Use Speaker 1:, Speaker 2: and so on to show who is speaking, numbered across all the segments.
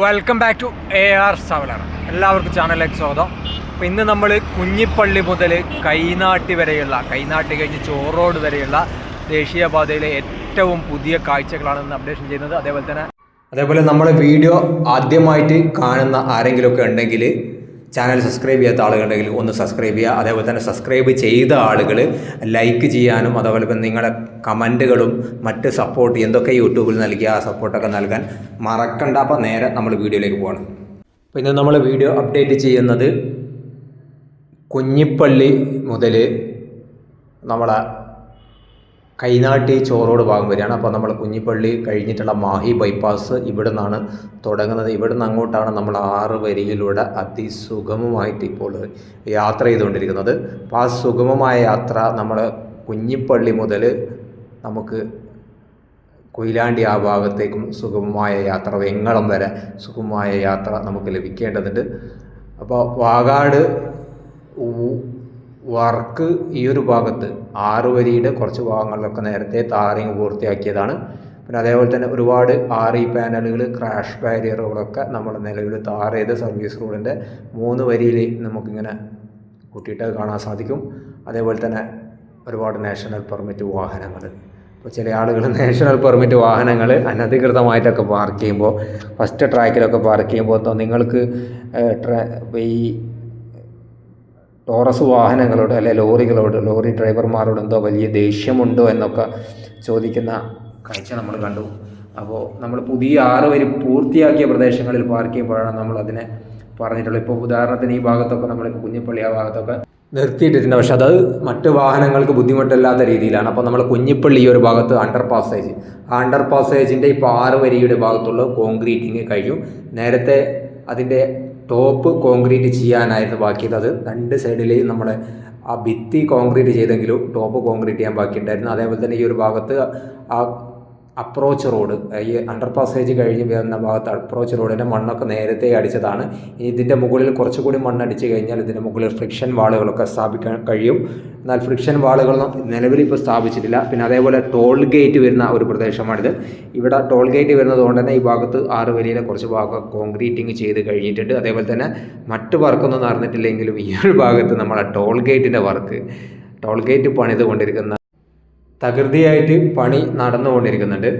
Speaker 1: Welcome back to A R സവലർ എല്ലാവർക്കും ചാനലിലേക്ക് സ്വാഗതം. അപ്പോൾ ഇന്ന് നമ്മൾ കുഞ്ഞിപ്പള്ളി മുതൽ കൈനാട്ടി വരെയുള്ള കൈനാട്ടി കഴിഞ്ഞ് ചോറോഡ് വരെയുള്ള ദേശീയപാതയിലെ ഏറ്റവും പുതിയ കാഴ്ചകളാണ് ഇന്ന് അപ്ഡേഷൻ ചെയ്യുന്നത്. അതേപോലെ തന്നെ അതേപോലെ നമ്മൾ വീഡിയോ ആദ്യമായിട്ട് കാണുന്ന ആരെങ്കിലുമൊക്കെ ഉണ്ടെങ്കിൽ ചാനൽ സബ്സ്ക്രൈബ് ചെയ്യാത്ത ആളുകളുണ്ടെങ്കിൽ ഒന്ന് സബ്സ്ക്രൈബ് ചെയ്യുക. അതേപോലെ തന്നെ സബ്സ്ക്രൈബ് ചെയ്ത ആളുകൾ ലൈക്ക് ചെയ്യാനും അതേപോലെ തന്നെ നിങ്ങളുടെ കമന്റുകളും മറ്റ് സപ്പോർട്ട് എന്തൊക്കെ യൂട്യൂബിൽ നൽകിയ ആ സപ്പോർട്ടൊക്കെ നൽകാൻ മറക്കണ്ട. അപ്പോൾ നേരെ നമ്മൾ വീഡിയോയിലേക്ക് പോകണം അപ്പോൾ ഇന്ന് നമ്മൾ വീഡിയോ അപ്ഡേറ്റ് ചെയ്യുന്നത് കുഞ്ഞിപ്പള്ളി മുതൽ നമ്മളെ കൈനാട്ടി ചോറോട് ഭാഗം വരികയാണ്. അപ്പോൾ നമ്മൾ കുഞ്ഞിപ്പള്ളി കഴിഞ്ഞിട്ടുള്ള മാഹി ബൈപ്പാസ് ഇവിടെ നിന്നാണ് തുടങ്ങുന്നത്. ഇവിടെ നിന്ന് അങ്ങോട്ടാണ് നമ്മൾ ആറ് വരിയിലൂടെ അതിസുഗമമായിട്ട് ഇപ്പോൾ യാത്ര ചെയ്തുകൊണ്ടിരിക്കുന്നത്. അപ്പോൾ ആ സുഗമമായ യാത്ര നമ്മൾ കുഞ്ഞിപ്പള്ളി മുതൽ നമുക്ക് കൊയിലാണ്ടി ആ ഭാഗത്തേക്കും സുഗമമായ യാത്ര വെങ്ങളം വരെ സുഗമമായ യാത്ര നമുക്ക് ലഭിക്കേണ്ടതുണ്ട്. അപ്പോൾ വാഗാട് ഊ- വർക്ക് ഈ ഒരു ഭാഗത്ത് ആറ് വരിയുടെ കുറച്ച് ഭാഗങ്ങളിലൊക്കെ നേരത്തെ താറിങ് പൂർത്തിയാക്കിയതാണ്. പിന്നെ അതേപോലെ തന്നെ ഒരുപാട് ആർ ഇ പാനലുകൾ ക്രാഷ് ബാരിയറുകളൊക്കെ നമ്മൾ നിലവിൽ താർ ചെയ്ത സർവീസ് റോഡിന്റെ മൂന്ന് വരിയിൽ നമുക്കിങ്ങനെ കൂട്ടിയിട്ട് കാണാൻ സാധിക്കും. അതേപോലെ തന്നെ ഒരുപാട് നാഷണൽ പെർമിറ്റ് വാഹനങ്ങൾ. ഇപ്പോൾ ചില ആളുകൾ നാഷണൽ പെർമിറ്റ് വാഹനങ്ങൾ അനധികൃതമായിട്ടൊക്കെ പാർക്ക് ചെയ്യുമ്പോൾ ഫസ്റ്റ് ട്രാക്കിലൊക്കെ പാർക്ക് ചെയ്യുമ്പോൾ നിങ്ങൾക്ക് ഈ ടോറസ് വാഹനങ്ങളോട് അല്ലെ ലോറികളോട് ലോറി ഡ്രൈവർമാരോട് എന്തോ വലിയ ദേഷ്യമുണ്ടോ എന്നൊക്കെ ചോദിക്കുന്ന കാഴ്ച നമ്മൾ കണ്ടു. അപ്പോൾ നമ്മൾ പുതിയ ആറ് വരി പൂർത്തിയാക്കിയ പ്രദേശങ്ങളിൽ പാർക്ക് ചെയ്യുമ്പോഴാണ് നമ്മൾ അതിനെ പറഞ്ഞിട്ടുള്ളത്. ഇപ്പോൾ ഉദാഹരണത്തിന് ഈ ഭാഗത്തൊക്കെ നമ്മൾ കുഞ്ഞിപ്പള്ളി ആ ഭാഗത്തൊക്കെ നിർത്തിയിട്ടിട്ടുണ്ട്. പക്ഷെ അത് മറ്റ് വാഹനങ്ങൾക്ക് ബുദ്ധിമുട്ടില്ലാത്ത രീതിയിലാണ്. അപ്പോൾ നമ്മൾ കുഞ്ഞിപ്പള്ളി ഈ ഒരു ഭാഗത്ത് അണ്ടർ പാസേജ് ആ അണ്ടർ പാസേജിന്റെ ഇപ്പോൾ ആറ് വരിയുടെ ഭാഗത്തുള്ള കോൺക്രീറ്റിങ് കഴിഞ്ഞു. നേരത്തെ അതിന്റെ ടോപ്പ് കോൺക്രീറ്റ് ചെയ്യാനായിരുന്നു ബാക്കിയത് അത് രണ്ട് സൈഡിലെയും നമ്മൾ ആ ഭിത്തി കോൺക്രീറ്റ് ചെയ്തെങ്കിലും ടോപ്പ് കോൺക്രീറ്റ് ചെയ്യാൻ ബാക്കിയുണ്ടായിരുന്നു. അതേപോലെ തന്നെ ഈ ഒരു ഭാഗത്ത് ആ അപ്രോച്ച് റോഡ് ഈ അണ്ടർ പാസേജ് കഴിഞ്ഞ് വരുന്ന ഭാഗത്ത് അപ്രോച്ച് റോഡിന്റെ മണ്ണൊക്കെ നേരത്തെ അടിച്ചതാണ്. ഇതിന്റെ മുകളിൽ കുറച്ചുകൂടി മണ്ണടിച്ച് കഴിഞ്ഞാൽ ഇതിന്റെ മുകളിൽ ഫ്രിക്ഷൻ വാളുകളൊക്കെ സ്ഥാപിക്കാൻ കഴിയും. എന്നാൽ ഫ്രിക്ഷൻ വാളുകളൊന്നും നിലവിൽ ഇപ്പോൾ സ്ഥാപിച്ചിട്ടില്ല. പിന്നെ അതേപോലെ ടോൾ ഗേറ്റ് വരുന്ന ഒരു പ്രദേശമാണിത്. ഇവിടെ ടോൾ ഗേറ്റ് വരുന്നത് കൊണ്ട് തന്നെ ഈ ഭാഗത്ത് ആറ് വലിയിലെ കുറച്ച് ഭാഗം കോൺക്രീറ്റിങ് ചെയ്ത് കഴിഞ്ഞിട്ടുണ്ട്. അതേപോലെ തന്നെ മറ്റു വർക്കൊന്നും നടന്നിട്ടില്ലെങ്കിലും ഈ ഒരു ഭാഗത്ത് നമ്മളെ ടോൾ ഗേറ്റിന്റെ വർക്ക് ടോൾ ഗേറ്റ് പണിത് കൊണ്ടിരിക്കുന്ന തകൃതിയായിട്ട് പണി നടന്നുകൊണ്ടിരിക്കുന്നുണ്ട്.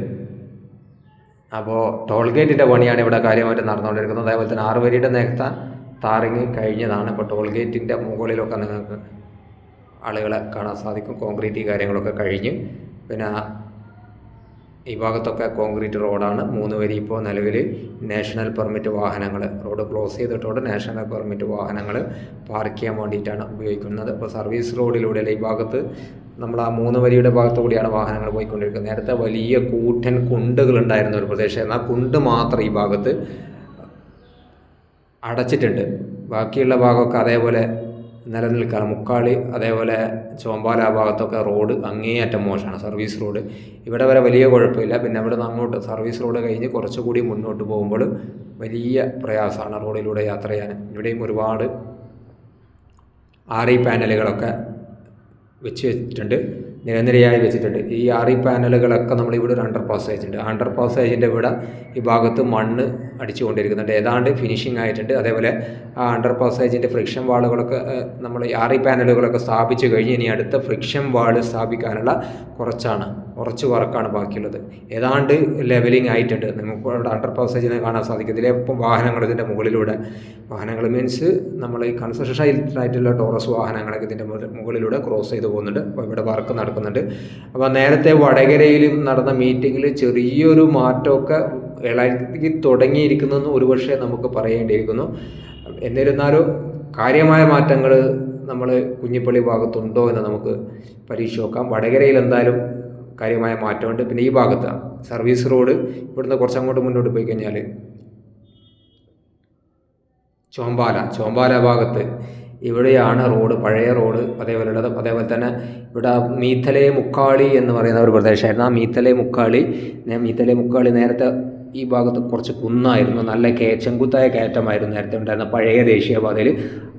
Speaker 1: അപ്പോൾ ടോൾ ഗേറ്റിന്റെ പണിയാണ് ഇവിടെ കാര്യമായിട്ട് നടന്നുകൊണ്ടിരിക്കുന്നത്. അതേപോലെ തന്നെ ആറ് വരിയുടെ നേരത്തെ താറിങ് കഴിഞ്ഞതാണ്. ഇപ്പോൾ ടോൾ ഗേറ്റിന്റെ മുകളിലൊക്കെ നിങ്ങൾക്ക് ആളുകളെ കാണാൻ സാധിക്കും. കോൺക്രീറ്റ് കാര്യങ്ങളൊക്കെ കഴിഞ്ഞ്. പിന്നെ ഈ ഭാഗത്തൊക്കെ കോൺക്രീറ്റ് റോഡാണ്. മൂന്ന് വരി ഇപ്പോൾ നിലവിൽ നാഷണൽ പെർമിറ്റ് വാഹനങ്ങൾ റോഡ് ക്ലോസ് ചെയ്തിട്ടോടെ നാഷണൽ പെർമിറ്റ് വാഹനങ്ങൾ പാർക്ക് ചെയ്യാൻ വേണ്ടിയിട്ടാണ് ഉപയോഗിക്കുന്നത്. ഇപ്പോൾ സർവീസ് റോഡിലൂടെ ഈ ഭാഗത്ത് നമ്മൾ ആ മൂന്ന് വരിയുടെ ഭാഗത്തു കൂടിയാണ് വാഹനങ്ങൾ പോയിക്കൊണ്ടിരിക്കുന്നത്. നേരത്തെ വലിയ കൂറ്റൻ കുണ്ടുകൾ ഉണ്ടായിരുന്ന ഒരു പ്രദേശം എന്നാൽ കുണ്ട് മാത്രം ഈ ഭാഗത്ത് അടച്ചിട്ടുണ്ട്. ബാക്കിയുള്ള ഭാഗമൊക്കെ അതേപോലെ നിലനിൽക്കാറ് മുക്കാളി അതേപോലെ ചോമ്പാല ആ ഭാഗത്തൊക്കെ റോഡ് അങ്ങേയറ്റം മോശമാണ്. Service road. ഇവിടെ വരെ വലിയ കുഴപ്പമില്ല. പിന്നെ ഇവിടെ നിന്ന് അങ്ങോട്ട് സർവീസ് റോഡ് കഴിഞ്ഞ് കുറച്ചുകൂടി മുന്നോട്ട് പോകുമ്പോൾ വലിയ പ്രയാസമാണ് റോഡിലൂടെ യാത്ര ചെയ്യാൻ. ഇവിടെയും ഒരുപാട് ആർ ഇ പാനലുകളൊക്കെ വെച്ച് വെച്ചിട്ടുണ്ട് നിരനിരയായി വെച്ചിട്ടുണ്ട്. ഈ ആറി പാനലുകളൊക്കെ നമ്മൾ ഇവിടെ ഒരു അണ്ടർ പാസേജ് ഉണ്ട് അണ്ടർ പാസേജിന്റെ ഇവിടെ ഈ ഭാഗത്ത് മണ്ണ് അടിച്ചുകൊണ്ടിരിക്കുന്നുണ്ട്. ഏതാണ്ട് ഫിനിഷിംഗ് ആയിട്ടുണ്ട്. അതേപോലെ ആ അണ്ടർ പാസേജിന്റെ ഫ്രിക്ഷൻ വാളുകളൊക്കെ നമ്മൾ ഈ ആർ പാനലുകളൊക്കെ സ്ഥാപിച്ചു കഴിഞ്ഞ് ഇനി അടുത്ത ഫ്രിക്ഷൻ വാൾ സ്ഥാപിക്കാനുള്ള കുറച്ചാണ്. കുറച്ച് വർക്കാണ് ബാക്കിയുള്ളത്. ഏതാണ്ട് ലെവലിംഗ് ആയിട്ടുണ്ട്. നമുക്ക് ഇവിടെ അണ്ടർ പാസേജിനെ കാണാൻ സാധിക്കും ഇതിലെ ഇപ്പം വാഹനങ്ങൾ ഇതിന്റെ മുകളിലൂടെ. വാഹനങ്ങൾ മീൻസ് നമ്മൾ ഈ കൺസ്ട്രക്ഷൻ ആയിട്ടുള്ള ടോറസ് വാഹനങ്ങളൊക്കെ ഇതിന്റെ മുകളിലൂടെ ക്രോസ് ചെയ്ത് പോകുന്നുണ്ട്. അപ്പോൾ ഇവിടെ വർക്ക് നടക്കുന്നുണ്ട്. അപ്പോൾ നേരത്തെ വടകരയിലും നടന്ന മീറ്റിങ്ങിൽ ചെറിയൊരു മാറ്റമൊക്കെ ഇളകി തുടങ്ങിയിരിക്കുന്നതെന്ന് ഒരുപക്ഷെ നമുക്ക് പറയേണ്ടിയിരിക്കുന്നു. എന്നിരുന്നാലും കാര്യമായ മാറ്റങ്ങൾ നമ്മൾ കുഞ്ഞിപ്പള്ളി ഭാഗത്തുണ്ടോ എന്ന് നമുക്ക് പരീക്ഷ നോക്കാം. വടകരയിൽ എന്തായാലും കാര്യമായ മാറ്റമുണ്ട്. പിന്നെ ഈ ഭാഗത്ത് സർവീസ് റോഡ് ഇവിടുന്ന് കുറച്ചങ്ങോട്ട് മുന്നോട്ട് പോയി കഴിഞ്ഞാൽ ചോമ്പാല ചോമ്പാല ഭാഗത്ത് ഇവിടെയാണ് റോഡ് പഴയ റോഡ് അതേപോലെ ഉള്ളത് അതേപോലെ തന്നെ ഇവിടെ മീത്തലെ മുക്കാളി എന്ന് പറയുന്ന ഒരു പ്രദേശമായിരുന്നു. ആ മീത്തലെ മുക്കാളി മീത്തലെ മുക്കാളി നേരത്തെ ഈ ഭാഗത്ത് കുറച്ച് കുന്നായിരുന്നു. നല്ല കേ ചെങ്കുത്തായ കയറ്റമായിരുന്നു നേരത്തെ ഉണ്ടായിരുന്ന പഴയ ദേശീയപാതയിൽ.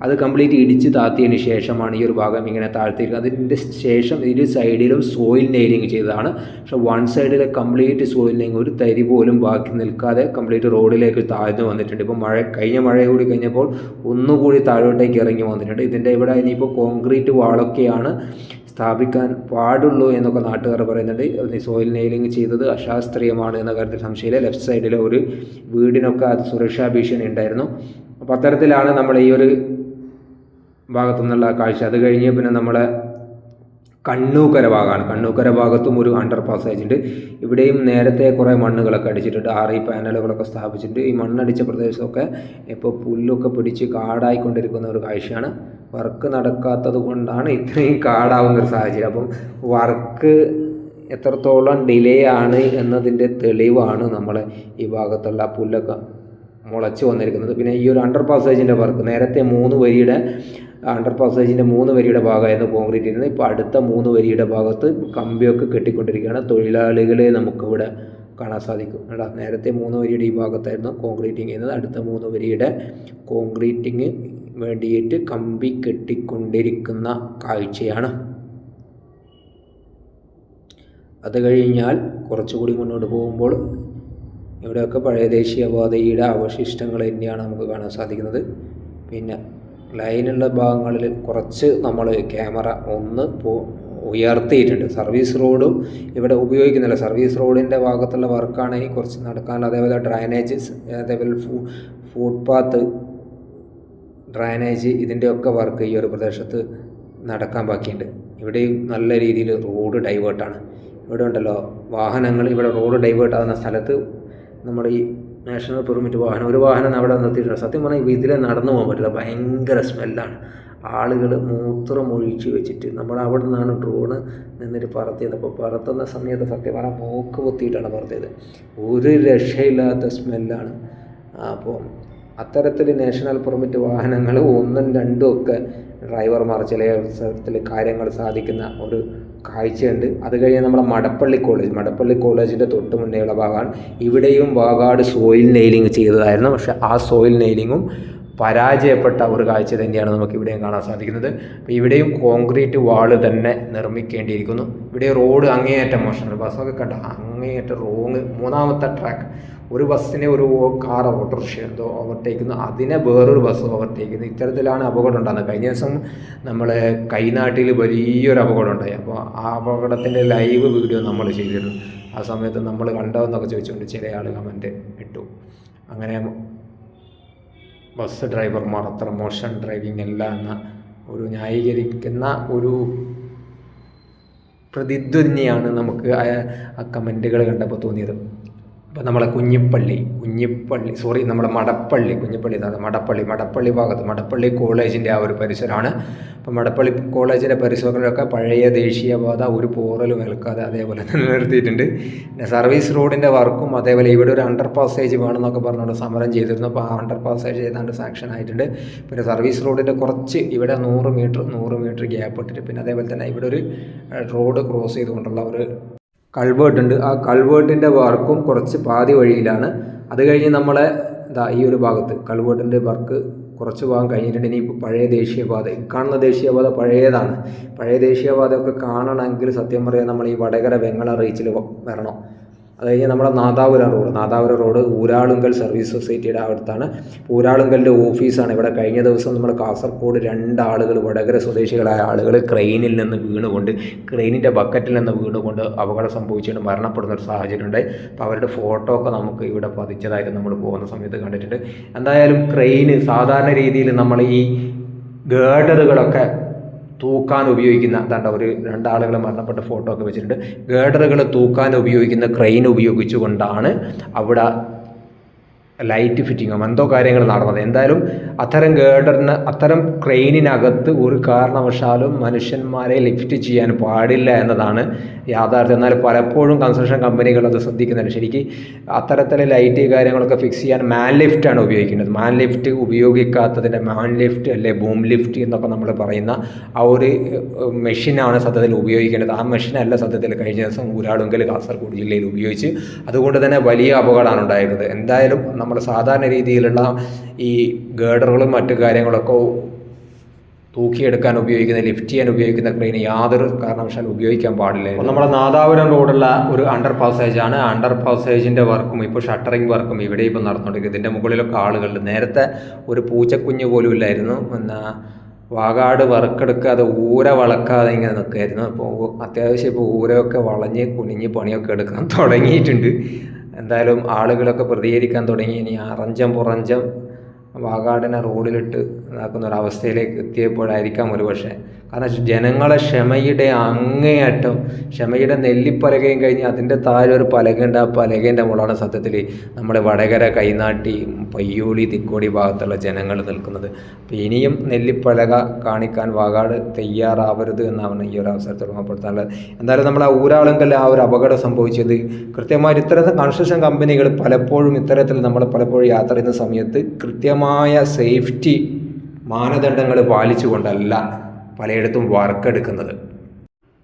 Speaker 1: അത് കംപ്ലീറ്റ് ഇടിച്ച് താത്തിയതിന് ശേഷമാണ് ഈ ഒരു ഭാഗം ഇങ്ങനെ താഴ്ത്തിയിരിക്കുന്നത്. അതിന്റെ ശേഷം ഇരു സൈഡിലും സോയിൽ നെയിലിംഗ് ചെയ്തതാണ്. പക്ഷേ വൺ സൈഡിലെ കംപ്ലീറ്റ് സോയിൽ നെയിലിംഗ് ഒരു തരി പോലും ബാക്കി നിൽക്കാതെ കംപ്ലീറ്റ് റോഡിലേക്ക് താഴ്ന്നു വന്നിട്ടുണ്ട്. ഇപ്പോൾ മഴ കഴിഞ്ഞ മഴ കൂടി കഴിഞ്ഞപ്പോൾ ഒന്നുകൂടി താഴോട്ടേക്ക് ഇറങ്ങി വന്നിട്ടുണ്ട്. ഇതിന്റെ ഇവിടെ ഇനിയിപ്പോൾ കോൺക്രീറ്റ് വാളൊക്കെയാണ്. സ്ഥാപിക്കാൻ പാടുള്ളൂ എന്നൊക്കെ നാട്ടുകാർ പറയുന്നുണ്ട്. സോയിൽ നെയിലിംഗ് ചെയ്തത് അശാസ്ത്രീയമാണ് എന്ന കാര്യത്തിൽ സംശയമില്ല. ലെഫ്റ്റ് സൈഡിലെ ഒരു വീടിനൊക്കെ അത് സുരക്ഷാ ഭീഷണി ഉണ്ടായിരുന്നു. അപ്പോൾ അത്തരത്തിലാണ് നമ്മൾ ഈ ഒരു ഭാഗത്തു നിന്നുള്ള കാഴ്ച. അത് കഴിഞ്ഞ് പിന്നെ നമ്മളെ കണ്ണൂക്കര ഭാഗമാണ്. കണ്ണൂക്കര ഭാഗത്തും ഒരു അണ്ടർ പാസേജ് ഉണ്ട്. ഇവിടെയും നേരത്തെ കുറേ മണ്ണുകളൊക്കെ അടിച്ചിട്ടുണ്ട്. ആറി പാനലുകളൊക്കെ സ്ഥാപിച്ചിട്ടുണ്ട്. ഈ മണ്ണടിച്ച പ്രദേശമൊക്കെ ഇപ്പോൾ പുല്ലൊക്കെ പിടിച്ച് കാടായിക്കൊണ്ടിരിക്കുന്ന ഒരു കാഴ്ചയാണ്. വർക്ക് നടക്കാത്തത് കൊണ്ടാണ് ഇത്രയും കാടാവുന്ന ഒരു സാഹചര്യം. അപ്പം വർക്ക് എത്രത്തോളം ഡിലേ ആണ് എന്നതിന്റെ തെളിവാണ് നമ്മൾ ഈ ഭാഗത്തുള്ള പുല്ലൊക്കെ മുളച്ച് വന്നിരിക്കുന്നത്. പിന്നെ ഈ ഒരു അണ്ടർ പാസേജിന്റെ വർക്ക് നേരത്തെ മൂന്ന് വരിയുടെ അണ്ടർ പാസേജിന്റെ മൂന്ന് വരിയുടെ ഭാഗമായിരുന്നു കോൺക്രീറ്റ് ഇരുന്നത്. ഇപ്പോൾ അടുത്ത മൂന്ന് വരിയുടെ ഭാഗത്ത് കമ്പിയൊക്കെ കെട്ടിക്കൊണ്ടിരിക്കുകയാണ്. തൊഴിലാളികളെ നമുക്കിവിടെ കാണാൻ സാധിക്കും. കേട്ടോ നേരത്തെ മൂന്ന് വരിയുടെ ഈ ഭാഗത്തായിരുന്നു കോൺക്രീറ്റിങ് ചെയ്യുന്നത് അടുത്ത മൂന്ന് വരിയുടെ കോൺക്രീറ്റിങ് വേണ്ടിയിട്ട് കമ്പി കെട്ടിക്കൊണ്ടിരിക്കുന്ന കാഴ്ചയാണ്. അത് കഴിഞ്ഞാൽ കുറച്ചുകൂടി മുന്നോട്ട് പോകുമ്പോൾ ഇവിടെയൊക്കെ പഴയ ദേശീയപാതയുടെ അവശിഷ്ടങ്ങൾ തന്നെയാണ് നമുക്ക് കാണാൻ സാധിക്കുന്നത്. പിന്നെ ലൈനുള്ള ഭാഗങ്ങളിൽ കുറച്ച് നമ്മൾ ക്യാമറ ഒന്ന് പോ ഉയർത്തിയിട്ടുണ്ട്. സർവീസ് റോഡും ഇവിടെ ഉപയോഗിക്കുന്നില്ല. സർവീസ് റോഡിന്റെ ഭാഗത്തുള്ള വർക്കാണെങ്കിൽ കുറച്ച് നടക്കാൻ അതേപോലെ ഡ്രൈനേജ് അതേപോലെ ഫുട്പാത്ത് ഡ്രൈനേജ് ഇതിന്റെയൊക്കെ വർക്ക് ഈ ഒരു പ്രദേശത്ത് നടക്കാൻ ബാക്കിയുണ്ട്. ഇവിടെയും നല്ല രീതിയിൽ റോഡ് ഡൈവേർട്ടാണ് ഇവിടെ ഉണ്ടല്ലോ വാഹനങ്ങൾ ഇവിടെ റോഡ് ഡൈവേർട്ട് ആകുന്ന സ്ഥലത്ത് നമ്മുടെ ഈ നാഷണൽ പെർമിറ്റ് വാഹനം ഒരു വാഹനം അവിടെ നിർത്തിയിട്ടുണ്ട്. സത്യം പറഞ്ഞാൽ ഇതിലെ നടന്നു പോകാൻ പറ്റില്ല ഭയങ്കര സ്മെല്ലാണ് ആളുകൾ മൂത്രം ഒഴിച്ച് വെച്ചിട്ട് നമ്മൾ അവിടെ നിന്നാണ് ഡ്രോണ് നിന്നിട്ട് പറത്തിയത്. അപ്പോൾ പറത്തുന്ന സമയത്ത് സത്യം പറഞ്ഞാൽ മൂക്ക് പൊത്തിയിട്ടാണ് പറത്തിയത്. ഒരു രക്ഷയില്ലാത്ത സ്മെല്ലാണ് അപ്പോൾ അത്തരത്തിൽ നാഷണൽ പെർമിറ്റ് വാഹനങ്ങൾ ഒന്നും രണ്ടും ഒക്കെ ഡ്രൈവർമാർ ചില അവസരത്തിൽ കാര്യങ്ങൾ സാധിക്കുന്ന ഒരു കാഴ്ചയുണ്ട്. അത് കഴിഞ്ഞ് നമ്മുടെ മടപ്പള്ളി കോളേജ് മടപ്പള്ളി കോളേജിന്റെ തൊട്ട് മുന്നേയുള്ള ഭാഗമാണ്. ഇവിടെയും വാഗാട് സോയിൽ നെയിലിംഗ് ചെയ്തതായിരുന്നു. പക്ഷേ ആ സോയിൽ നെയിലിങ്ങും പരാജയപ്പെട്ട ഒരു കാഴ്ച തന്നെയാണ് നമുക്ക് ഇവിടെയും കാണാൻ സാധിക്കുന്നത്. അപ്പോൾ ഇവിടെയും കോൺക്രീറ്റ് വാൾ തന്നെ നിർമ്മിക്കേണ്ടിയിരിക്കുന്നു. ഇവിടെ റോഡ് അങ്ങേയറ്റം മോശമാണ്. ബസ്സൊക്കെ കണ്ട അങ്ങേയറ്റം റോങ് മൂന്നാമത്തെ ട്രാക്ക്. ഒരു ബസ്സിനെ ഒരു കാർ ഓട്ടോറിക്ഷ എന്തോ ഓവർടേക്കുന്നു അതിനെ വേറൊരു ബസ് ഓവർടേക്കുന്നു ഇത്തരത്തിലാണ് അപകടം ഉണ്ടാകുന്നത്. കഴിഞ്ഞ ദിവസം നമ്മൾ കൈനാട്ടിൽ വലിയൊരു അപകടം ഉണ്ടായി. അപ്പോൾ ആ അപകടത്തിന്റെ ലൈവ് വീഡിയോ നമ്മൾ ചെയ്തിരുന്നു. ആ സമയത്ത് നമ്മൾ കണ്ടതെന്നൊക്കെ ചോദിച്ചുകൊണ്ട് ചില ആൾ കമന്റ് ഇട്ടു. അങ്ങനെ ബസ് ഡ്രൈവർമാർ അത്ര മോശം ഡ്രൈവിംഗ് അല്ല എന്ന ഒരു ന്യായീകരിക്കുന്ന ഒരു പ്രതിധ്വനിയാണ് നമുക്ക് ആ കമന്റുകൾ കണ്ടപ്പോൾ തോന്നിയത്. ഇപ്പോൾ നമ്മളെ കുഞ്ഞിപ്പള്ളി കുഞ്ഞിപ്പള്ളി സോറി നമ്മുടെ മടപ്പള്ളി കുഞ്ഞിപ്പള്ളി എന്നാണ് മടപ്പള്ളി മടപ്പള്ളി ഭാഗത്ത് മടപ്പള്ളി കോളേജിന്റെ ആ ഒരു പരിസരമാണ്. അപ്പോൾ മടപ്പള്ളി കോളേജിന്റെ പരിസരങ്ങളിലൊക്കെ പഴയ ദേശീയപാത ഒരു പോറലും ഏൽക്കാതെ അതേപോലെ നിലനിർത്തിയിട്ടുണ്ട് പിന്നെ സർവീസ് റോഡിന്റെ വർക്കും അതേപോലെ ഇവിടെ ഒരു അണ്ടർ പാസേജ് വേണമെന്നൊക്കെ പറഞ്ഞുകൊണ്ട് സമരം ചെയ്തിരുന്നു. അപ്പോൾ ആ അണ്ടർ പാസേജ് ചെയ്താണ്ട് സാങ്ഷൻ ആയിട്ടുണ്ട്. പിന്നെ സർവീസ് റോഡിന്റെ കുറച്ച് ഇവിടെ നൂറ് മീറ്റർ നൂറ് മീറ്റർ ഗ്യാപ്പ് ഇട്ടിട്ട് പിന്നെ അതേപോലെ തന്നെ ഇവിടെ ഒരു റോഡ് ക്രോസ് ചെയ്തുകൊണ്ടുള്ള ഒരു കൾവേർട്ട് ഉണ്ട് ആ കൾവേർട്ടിന്റെ വർക്കും കുറച്ച് പാതി വഴിയിലാണ്. അത് കഴിഞ്ഞ് നമ്മളെ ഇതാ ഈ ഒരു ഭാഗത്ത് കൾവേർട്ടിന്റെ വർക്ക് കുറച്ച് ഭാഗം കഴിഞ്ഞിട്ടുണ്ട്. ഇനി പഴയ ദേശീയപാത കാണുന്ന ദേശീയപാത പഴയതാണ്. പഴയ ദേശീയപാതയൊക്കെ കാണണമെങ്കിൽ സത്യം പറയാൻ നമ്മൾ ഈ വടകര വെങ്ങള റീച്ചിൽ വരണം. അത് കഴിഞ്ഞ് നമ്മുടെ Nadapuram road Nadapura road Uralungal service സൊസൈറ്റിയുടെ അടുത്താണ് ഊരാളുങ്കലിന്റെ ഓഫീസാണ് ഇവിടെ. കഴിഞ്ഞ ദിവസം നമ്മൾ കാസർഗോഡ് രണ്ടാളുകൾ വടകര സ്വദേശികളായ ആളുകൾ ക്രെയിനിൽ നിന്ന് വീണുകൊണ്ട് ക്രെയിനിന്റെ ബക്കറ്റിൽ നിന്ന് വീണുകൊണ്ട് അപകടം സംഭവിച്ചുകൊണ്ട് മരണപ്പെടുന്ന ഒരു സാഹചര്യം ഉണ്ടായി അപ്പോൾ അവരുടെ ഫോട്ടോ ഒക്കെ നമുക്ക് ഇവിടെ പതിച്ചതായിട്ട് നമ്മൾ പോകുന്ന സമയത്ത് കണ്ടിട്ടുണ്ട്. എന്തായാലും ക്രെയിന് സാധാരണ രീതിയിൽ നമ്മൾ ഈ ഗേഡറുകളൊക്കെ തൂക്കാൻ ഉപയോഗിക്കുന്ന അതാണ്ട് ഒരു രണ്ടാളുകൾ മരണപ്പെട്ട ഫോട്ടോ ഒക്കെ വെച്ചിട്ടുണ്ട്. ഗേഡറുകൾ തൂക്കാൻ ഉപയോഗിക്കുന്ന ക്രെയിൻ ഉപയോഗിച്ചുകൊണ്ടാണ് അവിടെ ലൈറ്റ് ഫിറ്റിങ്ങോ എന്തോ കാര്യങ്ങൾ നടന്നത്. എന്തായാലും അത്തരം ഗേഡറിന് അത്തരം ക്രെയിനിനകത്ത് ഒരു കാരണവശാലും മനുഷ്യന്മാരെ ലിഫ്റ്റ് ചെയ്യാൻ പാടില്ല എന്നതാണ് യാഥാർത്ഥ്യം. എന്നാൽ പലപ്പോഴും കൺസ്ട്രക്ഷൻ കമ്പനികൾ അത് ശ്രദ്ധിക്കുന്നുണ്ട്. ശരിക്കും അത്തരത്തിലെ ലൈറ്റ് കാര്യങ്ങളൊക്കെ ഫിക്സ് ചെയ്യാൻ മാൻ ലിഫ്റ്റാണ് ഉപയോഗിക്കുന്നത്. മാൻ ലിഫ്റ്റ് ഉപയോഗിക്കാത്തതിന്റെ മാൻ ലിഫ്റ്റ് അല്ലെ ബൂം ലിഫ്റ്റ് എന്നൊക്കെ നമ്മൾ പറയുന്ന ആ ഒരു മെഷീനാണ് സത്യത്തിൽ ഉപയോഗിക്കേണ്ടത്. ആ മെഷീനല്ല സത്യത്തിൽ കഴിഞ്ഞ ദിവസം ഊരാളുങ്കൽ കാസർഗോഡ് ജില്ലയിൽ ഉപയോഗിച്ച് അതുകൊണ്ട് തന്നെ വലിയ അപകടമാണ് ഉണ്ടായിരുന്നത്. എന്തായാലും നമ്മൾ സാധാരണ രീതിയിലുള്ള ഈ ഗേഡറുകളും മറ്റു കാര്യങ്ങളൊക്കെ തൂക്കിയെടുക്കാൻ ഉപയോഗിക്കുന്ന ലിഫ്റ്റ് ചെയ്യാൻ ഉപയോഗിക്കുന്ന ക്രെയിൻ യാതൊരു കാരണവശാലും ഉപയോഗിക്കാൻ പാടില്ല. നമ്മുടെ നാദാപുരം റോഡുള്ള ഒരു അണ്ടർ പാസേജാണ് അണ്ടർ പാസേജിന്റെ വർക്കും ഇപ്പോൾ ഷട്ടറിംഗ് വർക്കും ഇവിടെ ഇപ്പോൾ നടന്നുകൊണ്ടിരിക്കുന്നത് ഇതിന്റെ മുകളിലൊക്കെ ആളുകൾ നേരത്തെ ഒരു പൂച്ചക്കുഞ്ഞ് പോലും ഇല്ലായിരുന്നു. എന്നാൽ വാകാട് വറക്കെടുക്കാതെ ഊര വളക്കാതെ ഇങ്ങനെ നിൽക്കുമായിരുന്നു അപ്പോൾ അത്യാവശ്യം ഇപ്പോൾ ഊരൊക്കെ വളഞ്ഞ് കുനിഞ്ഞ് പണിയൊക്കെ എടുക്കാൻ തുടങ്ങിയിട്ടുണ്ട്. എന്തായാലും ആളുകളൊക്കെ പ്രതികരിക്കാൻ തുടങ്ങി. ഇനി അറഞ്ചം പുറഞ്ചം വാഗാടിനെ റോഡിലിട്ട് ഇതാക്കുന്ന ഒരവസ്ഥയിലേക്ക് എത്തിയപ്പോഴായിരിക്കാം ഒരു പക്ഷേ കാരണം ജനങ്ങളെ ക്ഷമയുടെ അങ്ങേയറ്റം ക്ഷമയുടെ നെല്ലിപ്പലകയും കഴിഞ്ഞ് അതിന്റെ താഴെ ഒരു പലകയുണ്ട് ആ പലകേന്റെ മുകളാണ് സത്യത്തിൽ നമ്മുടെ വടകര കൈനാട്ടി പയ്യോളി തിക്കോടി ഭാഗത്തുള്ള ജനങ്ങൾ നിൽക്കുന്നത്. അപ്പോൾ ഇനിയും നെല്ലിപ്പലക കാണിക്കാൻ വാകാട് തയ്യാറാവരുത് എന്നാണ് ഈ ഒരു അവസരത്തിൽ ഓർമ്മപ്പെടുത്താനുള്ളത്. എന്തായാലും നമ്മൾ ആ ഊരാളുങ്കൽ ആ ഒരു അപകടം സംഭവിച്ചത് കൃത്യമായിട്ട് ഇത്തരത്തിൽ കൺസ്ട്രക്ഷൻ കമ്പനികൾ പലപ്പോഴും ഇത്തരത്തിൽ നമ്മൾ പലപ്പോഴും യാത്ര ചെയ്യുന്ന സമയത്ത് കൃത്യമായ സേഫ്റ്റി മാനദണ്ഡങ്ങൾ പാലിച്ചുകൊണ്ടല്ല. പലയിടത്തും വർക്ക് എടുക്കുന്നത്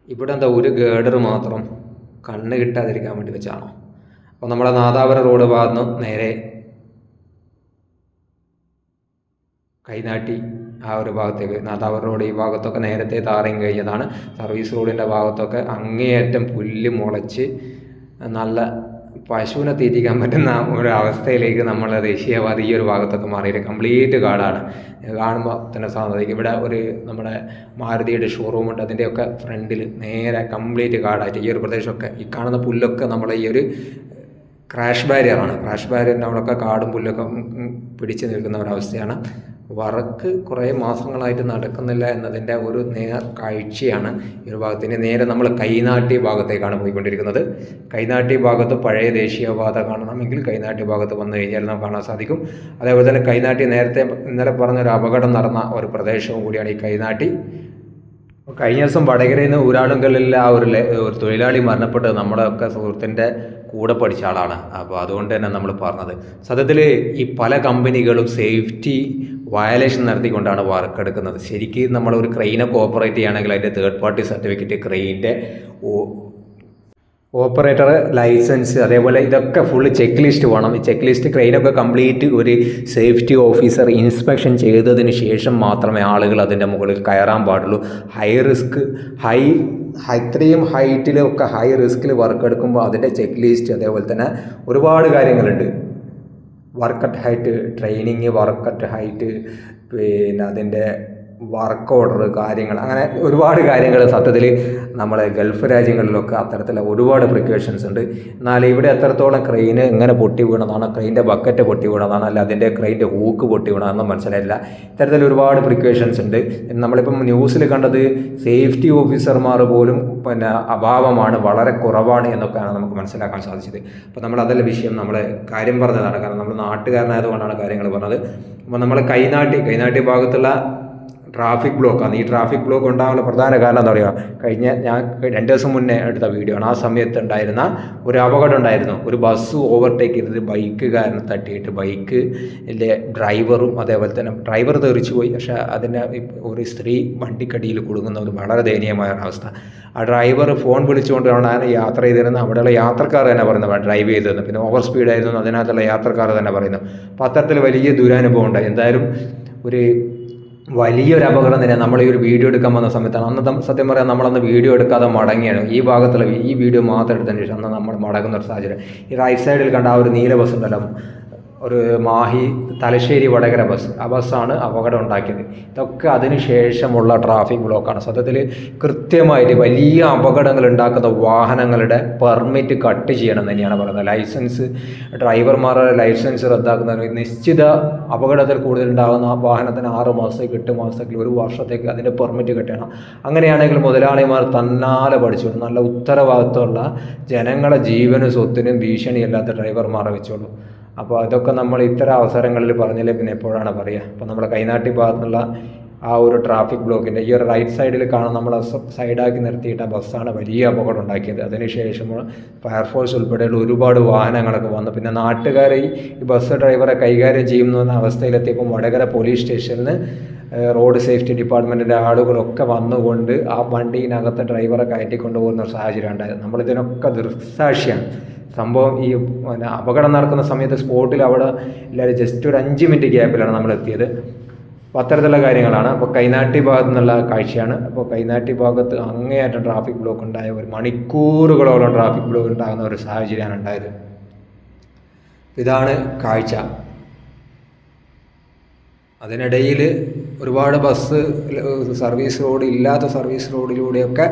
Speaker 1: ഇവിടെ എന്താ ഒരു ഗേഡർ മാത്രം കണ്ണ് കിട്ടാതിരിക്കാൻ വേണ്ടി വെച്ചാണോ? അപ്പോൾ നമ്മുടെ നാദാപുരം റോഡ് ഭാഗത്തുനിന്ന് നേരെ കൈനാട്ടി ആ ഒരു ഭാഗത്തേക്ക് നാദാപുരം റോഡ് ഈ ഭാഗത്തൊക്കെ നേരത്തെ താറയും കഴിഞ്ഞതാണ്. സർവീസ് റോഡിന്റെ ഭാഗത്തൊക്കെ അങ്ങേയറ്റം പുല്ല് മുളച്ച് നല്ല പശുവിനെ തീറ്റിക്കാൻ പറ്റുന്ന ഒരു അവസ്ഥയിലേക്ക് നമ്മൾ ദേശീയവാദി ഈ ഒരു ഭാഗത്തൊക്കെ മാറിയിട്ട് കംപ്ലീറ്റ് കാടാണ്. കാണുമ്പോൾ തന്നെ സാധിക്കും ഇവിടെ ഒരു നമ്മുടെ മാരുതിയുടെ ഷോറൂമുണ്ട് അതിന്റെയൊക്കെ ഫ്രണ്ടിൽ നേരെ കംപ്ലീറ്റ് കാടായിട്ട് ഈ ഒരു പ്രദേശമൊക്കെ ഈ കാണുന്ന പുല്ലൊക്കെ നമ്മളെ ഈ ഒരു ക്രാഷ് ബാരിയറാണ് ക്രാഷ് ബാരിയറിന്റെ അവിടെയൊക്കെ കാടും പുല്ലൊക്കെ പിടിച്ചു നിൽക്കുന്ന ഒരവസ്ഥയാണ്. വർക്ക് കുറേ മാസങ്ങളായിട്ട് നടക്കുന്നില്ല എന്നതിന്റെ ഒരു നേർ കാഴ്ചയാണ് ഈ ഒരു ഭാഗത്തിന് നേരെ നമ്മൾ കൈനാട്ടി ഭാഗത്തേക്കാണ് പോയിക്കൊണ്ടിരിക്കുന്നത്. കൈനാട്ടി ഭാഗത്ത് പഴയ ദേശീയപാത കാണണമെങ്കിൽ കൈനാട്ടി ഭാഗത്ത് വന്നു കഴിഞ്ഞാൽ നമുക്ക് കാണാൻ സാധിക്കും. അതേപോലെ തന്നെ കൈനാട്ടി നേരത്തെ ഇന്നലെ പറഞ്ഞൊരു അപകടം നടന്ന ഒരു പ്രദേശവും കൂടിയാണ് ഈ കൈനാട്ടി. കഴിഞ്ഞ ദിവസം വടകരയിൽ നിന്ന് ഊരാളുങ്കലിൽ ആ ഒരു ഒരു തൊഴിലാളി മരണപ്പെട്ടത് നമ്മുടെ ഒക്കെ സുഹൃത്തിന്റെ കൂടെ പഠിച്ച ആളാണ്. അപ്പോൾ അതുകൊണ്ട് തന്നെ നമ്മൾ പറഞ്ഞത്. സത്യത്തിൽ ഈ പല കമ്പനികളും സേഫ്റ്റി വയലേഷൻ നടത്തിക്കൊണ്ടാണ് വർക്ക് എടുക്കുന്നത് ശരിക്കും നമ്മൾ ഒരു ക്രെയിനൊക്കെ ഓപ്പറേറ്റ് ചെയ്യുകയാണെങ്കിൽ അതിന്റെ തേർഡ് പാർട്ടി സർട്ടിഫിക്കറ്റ് ക്രെയിന്റെ ഓപ്പറേറ്റർ ലൈസൻസ് അതേപോലെ ഇതൊക്കെ ഫുൾ ചെക്ക് ലിസ്റ്റ് വേണം. ഈ ചെക്ക് ലിസ്റ്റ് ക്രെയിനൊക്കെ കംപ്ലീറ്റ് ഒരു സേഫ്റ്റി ഓഫീസർ ഇൻസ്പെക്ഷൻ ചെയ്തതിന് ശേഷം മാത്രമേ ആളുകൾ അതിന്റെ മുകളിൽ കയറാൻ പാടുള്ളൂ. ഹൈ റിസ്ക് ഹൈ ഇത്രയും ഹൈറ്റിലൊക്കെ ഹൈ റിസ്കിൽ വർക്ക് എടുക്കുമ്പോൾ അതിന്റെ ചെക്ക് ലിസ്റ്റ് അതേപോലെ തന്നെ ഒരുപാട് കാര്യങ്ങളുണ്ട്. Work at height training work at height പിന്നെ അതിന്റെ വർക്ക് ഓർഡർ കാര്യങ്ങൾ അങ്ങനെ ഒരുപാട് കാര്യങ്ങൾ സത്യത്തിൽ നമ്മളെ ഗൾഫ് രാജ്യങ്ങളിലൊക്കെ അത്തരത്തിലുള്ള ഒരുപാട് പ്രിക്കോഷൻസ് ഉണ്ട്. എന്നാൽ ഇവിടെ എത്രത്തോളം ക്രെയിൻ എങ്ങനെ പൊട്ടി വീണതാണ് ക്രെയിന്റെ ബക്കറ്റ് പൊട്ടി വീണതാണ് അല്ല അതിന്റെ ക്രെയിന്റെ ഹൂക്ക് പൊട്ടി വീണതാണെന്നും മനസ്സിലായില്ല. ഇത്തരത്തിൽ ഒരുപാട് പ്രിക്കോഷൻസ് ഉണ്ട്. നമ്മളിപ്പം ന്യൂസിൽ കണ്ടത് സേഫ്റ്റി ഓഫീസർമാർ പോലും പിന്നെ അഭാവമാണ് വളരെ കുറവാണ് എന്നൊക്കെയാണ് നമുക്ക് മനസ്സിലാക്കാൻ സാധിച്ചത്. അപ്പോൾ നമ്മൾ അതല്ല വിഷയം നമ്മൾ കാര്യം പറഞ്ഞതാണ്. കാരണം നമ്മൾ നാട്ടുകാരനായതുകൊണ്ടാണ് കാര്യങ്ങൾ പറഞ്ഞത്. അപ്പോൾ നമ്മൾ കൈനാട്ടി കൈനാട്ടി ഭാഗത്തുള്ള ട്രാഫിക് ബ്ലോക്കാണ് ഈ ട്രാഫിക് ബ്ലോക്ക് ഉണ്ടാകാനുള്ള പ്രധാന കാരണം എന്താ പറയുക? കഴിഞ്ഞ ഞാൻ രണ്ട് ദിവസം മുന്നേ എടുത്ത വീഡിയോ ആണ്. ആ സമയത്ത് ഉണ്ടായിരുന്ന ഒരു അപകടം ഉണ്ടായിരുന്നു. ഒരു ബസ് ഓവർടേക്ക് ചെയ്തത് ബൈക്ക് കാരണം തട്ടിയിട്ട് ബൈക്ക് ഡ്രൈവറും അതേപോലെ തന്നെ ഡ്രൈവർ തെറിച്ചു പോയി. പക്ഷേ അതിന്റെ ഒരു സ്ത്രീ വണ്ടിക്കടിയിൽ കൊടുക്കുന്ന ഒരു വളരെ ദയനീയമായ അവസ്ഥ. ആ ഡ്രൈവർ ഫോൺ വിളിച്ചുകൊണ്ടാണ് യാത്ര ചെയ്തിരുന്ന അവിടെയുള്ള യാത്രക്കാർ തന്നെ പറയുന്നത് ഡ്രൈവ് ചെയ്തിരുന്നത് പിന്നെ ഓവർ സ്പീഡായിരുന്നു അതിനകത്തുള്ള യാത്രക്കാർ തന്നെ പറയുന്നു അപ്പോൾ അത്തരത്തിൽ വലിയ ദുരനുഭവം ഉണ്ടായി. എന്തായാലും ഒരു വലിയൊരു അപകടം തന്നെ നമ്മൾ ഈ ഒരു വീഡിയോ എടുക്കാൻ വന്ന സമയത്താണ്. അന്ന് സത്യം പറയാം നമ്മളന്ന് വീഡിയോ എടുക്കാതെ മടങ്ങിയാണ്. ഈ ഭാഗത്തുള്ള ഈ വീഡിയോ മാത്രം എടുത്തതിന് ശേഷം അന്ന് നമ്മൾ മടങ്ങുന്ന ഒരു സാഹചര്യം. ഈ റൈറ്റ് സൈഡിൽ കണ്ട ആ ഒരു നീല ബസ് ഉണ്ടല്ലോ. ഒരു മാഹി തലശ്ശേരി വടകര ബസ്. ആ ബസ്സാണ് അപകടം ഉണ്ടാക്കിയത് ഇതൊക്കെ അതിന് ശേഷമുള്ള ട്രാഫിക് ബ്ലോക്കാണ്. സത്യത്തിൽ കൃത്യമായിട്ട് വലിയ അപകടങ്ങൾ ഉണ്ടാക്കുന്ന വാഹനങ്ങളുടെ പെർമിറ്റ് കട്ട് ചെയ്യണം തന്നെയാണ് പറയുന്നത്. ലൈസൻസ് ഡ്രൈവർമാരുടെ ലൈസൻസ് റദ്ദാക്കുന്ന നിശ്ചിത അപകടത്തിൽ കൂടുതൽ ഉണ്ടാകുന്ന വാഹനത്തിന് ആറ് മാസത്തേക്ക് എട്ട് മാസത്തേക്ക് ഒരു വർഷത്തേക്ക് അതിന്റെ പെർമിറ്റ് കിട്ടണം അങ്ങനെയാണെങ്കിൽ മുതലാളിമാർ തന്നാലെ പഠിച്ചോളൂ. നല്ല ഉത്തരവാദിത്തമുള്ള ജനങ്ങളുടെ ജീവനും സ്വത്തിനും ഭീഷണിയല്ലാത്ത ഡ്രൈവർമാരെ വെച്ചോളൂ. അപ്പോൾ അതൊക്കെ നമ്മൾ ഇത്തരം അവസരങ്ങളിൽ പറഞ്ഞില്ലേ പിന്നെ എപ്പോഴാണ് പറയുക അപ്പോൾ നമ്മുടെ കൈനാട്ടി ഭാഗത്തുള്ള ആ ഒരു ട്രാഫിക് ബ്ലോക്കിന്റെ ഈ ഒരു റൈറ്റ് സൈഡിൽ കാണാൻ നമ്മൾ സൈഡാക്കി നിർത്തിയിട്ട് ആ ബസ്സാണ് വലിയ അപകടം ഉണ്ടാക്കിയത് അതിനുശേഷം ഫയർഫോഴ്സ് ഉൾപ്പെടെയുള്ള ഒരുപാട് വാഹനങ്ങളൊക്കെ വന്നു. പിന്നെ നാട്ടുകാർ ഈ ബസ് ഡ്രൈവറെ കൈകാര്യം ചെയ്യുന്നു അവസ്ഥയിലെത്തിയപ്പോൾ വടകര പോലീസ് സ്റ്റേഷനിൽ റോഡ് സേഫ്റ്റി ഡിപ്പാർട്ട്മെന്റിന്റെ ആളുകളൊക്കെ വന്നുകൊണ്ട് ആ വണ്ടിയിനകത്ത് ഡ്രൈവറെ കയറ്റിക്കൊണ്ട് പോകുന്ന ഒരു സാഹചര്യം ഉണ്ടായത് നമ്മളിതിനൊക്കെ ദൃക്സാക്ഷിയാണ് സംഭവം ഈ പിന്നെ അപകടം നടക്കുന്ന സമയത്ത് സ്പോട്ടിൽ അവിടെ എല്ലാവരും ജസ്റ്റ് ഒരു അഞ്ച് മിനിറ്റ് ഗ്യാപ്പിലാണ് നമ്മൾ എത്തിയത്. അപ്പോൾ അത്തരത്തിലുള്ള കാര്യങ്ങളാണ്. അപ്പോൾ കൈനാട്ടി ഭാഗത്തു നിന്നുള്ള കാഴ്ചയാണ്. അപ്പോൾ കൈനാട്ടി ഭാഗത്ത് അങ്ങേയറ്റം ട്രാഫിക് ബ്ലോക്ക് ഉണ്ടായ ഒരു മണിക്കൂറുകളോളം ട്രാഫിക് ബ്ലോക്ക് ഉണ്ടാകുന്ന ഒരു സാഹചര്യമാണ് ഉണ്ടായത്. ഇതാണ് കാഴ്ച. അതിനിടയിൽ ഒരുപാട് ബസ് സർവീസ് റോഡ് ഇല്ലാത്ത സർവീസ് റോഡിലൂടെയൊക്കെ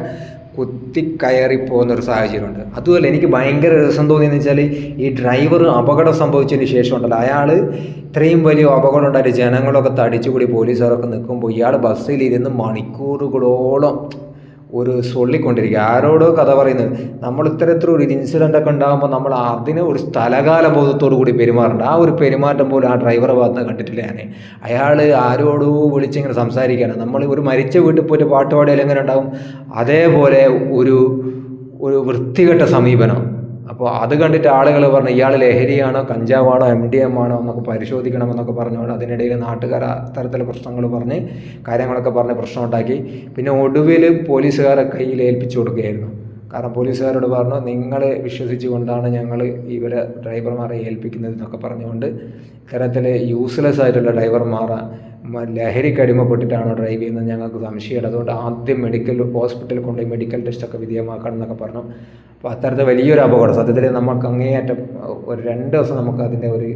Speaker 1: കുത്തിക്കയറി പോകുന്നൊരു സാഹചര്യമുണ്ട്. അതുമല്ല എനിക്ക് ഭയങ്കര രസം തോന്നിയെന്ന് വെച്ചാൽ ഈ ഡ്രൈവർ അപകടം സംഭവിച്ചതിന് ശേഷം ഉണ്ടല്ലോ അയാൾ ഇത്രയും വലിയ അപകടം ഉണ്ടായിട്ട് ജനങ്ങളൊക്കെ തടിച്ചുകൂടി പോലീസുകാരൊക്കെ നിൽക്കുമ്പോൾ ഇയാൾ ബസ്സിലിരുന്ന് മണിക്കൂറുകളോളം ഒരു സൊള്ളിക്കൊണ്ടിരിക്കുക. ആരോടോ കഥ പറയുന്നത്. നമ്മൾ ഇത്തരത്തിൽ ഒരു ഇൻസിഡന്റ് ഒക്കെ ഉണ്ടാകുമ്പോൾ നമ്മൾ അതിനെ ഒരു സ്ഥലകാല ബോധത്തോടു കൂടി പെരുമാറുണ്ട്. ആ ഒരു പെരുമാറ്റം പോലും ആ ഡ്രൈവറെ ഭാഗത്ത് കണ്ടിട്ടില്ല ഞാൻ അയാൾ ആരോടോ വിളിച്ചിങ്ങനെ സംസാരിക്കുകയാണ്. നമ്മൾ ഒരു മരിച്ച വീട്ടിൽ പോയിട്ട് പാട്ട് എങ്ങനെ ഉണ്ടാകും? അതേപോലെ ഒരു ഒരു വൃത്തികെട്ട സമീപനം. അപ്പോൾ അത് കണ്ടിട്ട് ആളുകൾ പറഞ്ഞു ഇയാൾ ലഹരിയാണോ കഞ്ചാവാണോ എം ഡി എം ആണോ എന്നൊക്കെ പരിശോധിക്കണം എന്നൊക്കെ പറഞ്ഞുകൊണ്ട് അതിനിടയിൽ നാട്ടുകാർ തരത്തിലെ പ്രശ്നങ്ങൾ പറഞ്ഞ് കാര്യങ്ങളൊക്കെ പറഞ്ഞ് പ്രശ്നം ഉണ്ടാക്കി പിന്നെ ഒടുവിൽ പോലീസുകാരെ കയ്യിൽ ഏൽപ്പിച്ചു കൊടുക്കുകയായിരുന്നു. കാരണം പോലീസുകാരോട് പറഞ്ഞു നിങ്ങൾ വിശ്വസിച്ചുകൊണ്ടാണ് ഞങ്ങൾ ഇവരെ ഡ്രൈവർമാരെ ഏൽപ്പിക്കുന്നത് എന്നൊക്കെ പറഞ്ഞുകൊണ്ട് ഇത്തരത്തിൽ യൂസ്ലെസ് ആയിട്ടുള്ള ഡ്രൈവർമാരെ ലഹരിക്ക് അടിമപ്പെട്ടിട്ടാണോ ഡ്രൈവ് ചെയ്യുന്നത് ഞങ്ങൾക്ക് സംശയമുണ്ട്. അതുകൊണ്ട് ആദ്യം മെഡിക്കൽ ഹോസ്പിറ്റലിൽ കൊണ്ടുപോയി മെഡിക്കൽ ടെസ്റ്റൊക്കെ വിധേയമാക്കണം എന്നൊക്കെ പറഞ്ഞു. അപ്പോൾ അത്തരത്തിൽ വലിയൊരു അപകടം. സത്യത്തിൽ നമുക്ക് അങ്ങേയറ്റം ഒരു രണ്ട് ദിവസം നമുക്ക് അതിന്റെ ഒരു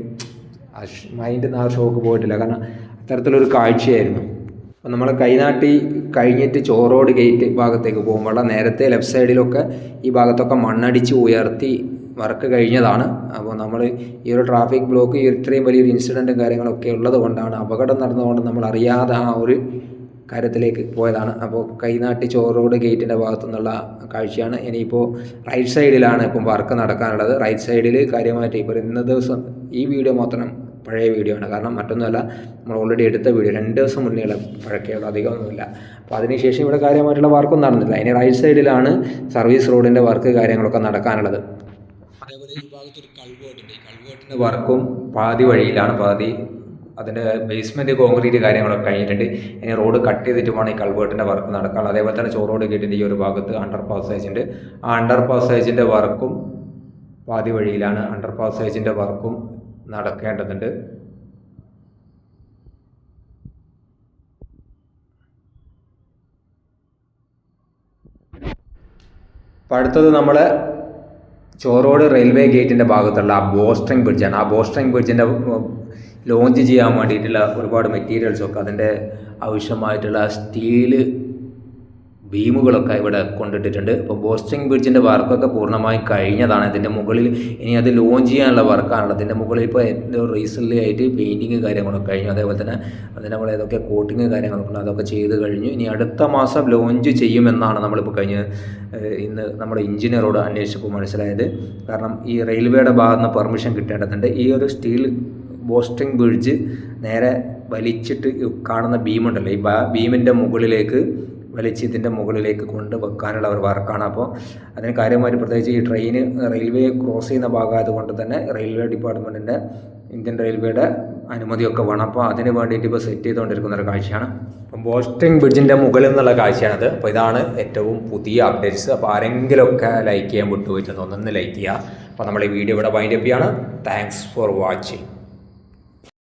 Speaker 1: മൈൻഡിൽ നിന്ന് ആ ഷോക്ക് പോയിട്ടില്ല. കാരണം അത്തരത്തിലൊരു കാഴ്ചയായിരുന്നു. അപ്പോൾ നമ്മൾ കൈനാട്ടി കഴിഞ്ഞിട്ട് ചോറോട് ഗേറ്റ് ഭാഗത്തേക്ക് പോകുമ്പോൾ നേരത്തെ ലെഫ്റ്റ് സൈഡിലൊക്കെ ഈ ഭാഗത്തൊക്കെ മണ്ണടിച്ച് ഉയർത്തി വർക്ക് കഴിഞ്ഞതാണ്. അപ്പോൾ നമ്മൾ ഈ ഒരു ട്രാഫിക് ബ്ലോക്ക് ഇത്രയും വലിയൊരു ഇൻസിഡന്റും കാര്യങ്ങളൊക്കെ ഉള്ളത് കൊണ്ടാണ് അപകടം നടന്നതുകൊണ്ട് നമ്മൾ അറിയാതെ ആ ഒരു കാര്യത്തിലേക്ക് പോയതാണ്. അപ്പോൾ കൈനാട്ടി ചോറോട് ഗേറ്റിന്റെ ഭാഗത്തു നിന്നുള്ള കാഴ്ചയാണ്. ഇനിയിപ്പോൾ റൈറ്റ് സൈഡിലാണ് ഇപ്പം വർക്ക് നടക്കാനുള്ളത്. റൈറ്റ് സൈഡിൽ കാര്യമായിട്ട് ഇപ്പോൾ ഇന്ന ദിവസം ഈ വീഡിയോ മാത്രം പഴയ വീഡിയോ ആണ്. കാരണം മറ്റൊന്നുമല്ല നമ്മൾ ഓൾറെഡി എടുത്ത വീഡിയോ. രണ്ട് ദിവസം മുന്നേയുള്ള പഴക്കമുള്ള അധികമൊന്നുമില്ല അപ്പോൾ അതിനുശേഷം ഇവിടെ കാര്യമായിട്ടുള്ള വർക്കൊന്നും നടന്നില്ല. അതിന് റൈറ്റ് സൈഡിലാണ് സർവീസ് റോഡിന്റെ വർക്ക് കാര്യങ്ങളൊക്കെ നടക്കാനുള്ളത്. അതേപോലെ ഈ ഭാഗത്തൊരു കൾവേർട്ടുണ്ട് ഈ കൾവേർട്ടിന്റെ വർക്കും പാതി വഴിയിലാണ് പാതി അതിന്റെ ബേസ്മെന്റ് കോൺക്രീറ്റ് കാര്യങ്ങളൊക്കെ കഴിഞ്ഞിട്ടുണ്ട്. ഇനി റോഡ് കട്ട് ചെയ്തിട്ട് വേണം ഈ കൾവേർട്ടിന്റെ വർക്ക് നടക്കാനുള്ളത് അതേപോലെ തന്നെ ചോറോട് ഗേറ്റിന്റെ ഈ ഒരു ഭാഗത്ത് അണ്ടർ പാസേജ് ഉണ്ട് ആ അണ്ടർ പാസേജിന്റെ വർക്കും പാതി വഴിയിലാണ് അണ്ടർ പാസേജിന്റെ വർക്കും നടക്കേണ്ടതുണ്ട്. അടുത്തത് നമ്മൾ ചോറോട് റെയിൽവേ ഗേറ്റിന്റെ ഭാഗത്തുള്ള ആ ബോസ്ട്രിങ് ബ്രിഡ്ജാണ്. ആ ബോസ്ട്രിങ് ബ്രിഡ്ജിന്റെ ലോഞ്ച് ചെയ്യാൻ വേണ്ടിയിട്ടുള്ള ഒരുപാട് മെറ്റീരിയൽസൊക്കെ അതിന്റെ ആവശ്യമായിട്ടുള്ള സ്റ്റീൽ ബീമുകളൊക്കെ ഇവിടെ കൊണ്ടിട്ടിട്ടുണ്ട്. അപ്പോൾ ബോസ്റ്റിംഗ് ബ്രിഡ്ജിന്റെ വർക്കൊക്കെ പൂർണമായി കഴിഞ്ഞതാണ്. ഇതിന്റെ മുകളിൽ ഇനി അത് ലോഞ്ച് ചെയ്യാനുള്ള വർക്കാണുള്ളത്. അതിന്റെ മുകളിൽ ഇപ്പോൾ എന്തോ റീസെന്റ്ലി ആയിട്ട് പെയിന്റിങ് കാര്യങ്ങളൊക്കെ കഴിഞ്ഞു. അതേപോലെ തന്നെ അതിന്റെ നമ്മൾ ഏതൊക്കെ കോട്ടിങ് കാര്യങ്ങളൊക്കെ ഉണ്ട് അതൊക്കെ ചെയ്ത് കഴിഞ്ഞു. ഇനി അടുത്ത മാസം ലോഞ്ച് ചെയ്യുമെന്നാണ് നമ്മളിപ്പോൾ കഴിഞ്ഞ് ഇന്ന് നമ്മുടെ എഞ്ചിനീയറോട് അന്വേഷിച്ചപ്പോൾ മനസ്സിലായത്. കാരണം ഈ റെയിൽവേയുടെ ഭാഗത്ത് നിന്ന് പെർമിഷൻ കിട്ടേണ്ടതുണ്ട്. ഈ ഒരു സ്റ്റീൽ ബോസ്റ്റിംഗ് ബ്രിഡ്ജ് നേരെ വലിച്ചിട്ട് കാണുന്ന ബീമുണ്ടല്ലോ. ഈ ബീമിന്റെ മുകളിലേക്ക് വലിച്ച് മുകളിലേക്ക് കൊണ്ട് വെക്കാനുള്ള ഒരു വർക്കാണ്. അപ്പോൾ അതിന് കാര്യമായിട്ട് പ്രത്യേകിച്ച് ഈ ട്രെയിന് റെയിൽവേ ക്രോസ് ചെയ്യുന്ന ഭാഗമായത് കൊണ്ട് തന്നെ റെയിൽവേ ഡിപ്പാർട്ട്മെന്റിന്റെ ഇന്ത്യൻ റെയിൽവേയുടെ അനുമതിയൊക്കെ വേണം. അപ്പോൾ അതിന് വേണ്ടിയിട്ട് ഇപ്പോൾ സെറ്റ് ചെയ്തുകൊണ്ടിരിക്കുന്ന ഒരു കാഴ്ചയാണ്. അപ്പം ബോസ്റ്റിംഗ് ബ്രിഡ്ജിന്റെ മുകളിൽ നിന്നുള്ള കാഴ്ചയാണത്. അപ്പോൾ ഇതാണ് ഏറ്റവും പുതിയ അപ്ഡേറ്റ്സ്. അപ്പോൾ ആരെങ്കിലുമൊക്കെ ലൈക്ക് ചെയ്യാൻ വിട്ടുപോയിട്ടുണ്ടോ ഒന്ന് ലൈക്ക് ചെയ്യുക. അപ്പോൾ നമ്മൾ ഈ വീഡിയോ ഇവിടെ വൈൻഡപ്പ് ചെയ്യാണ്. Thanks for watching.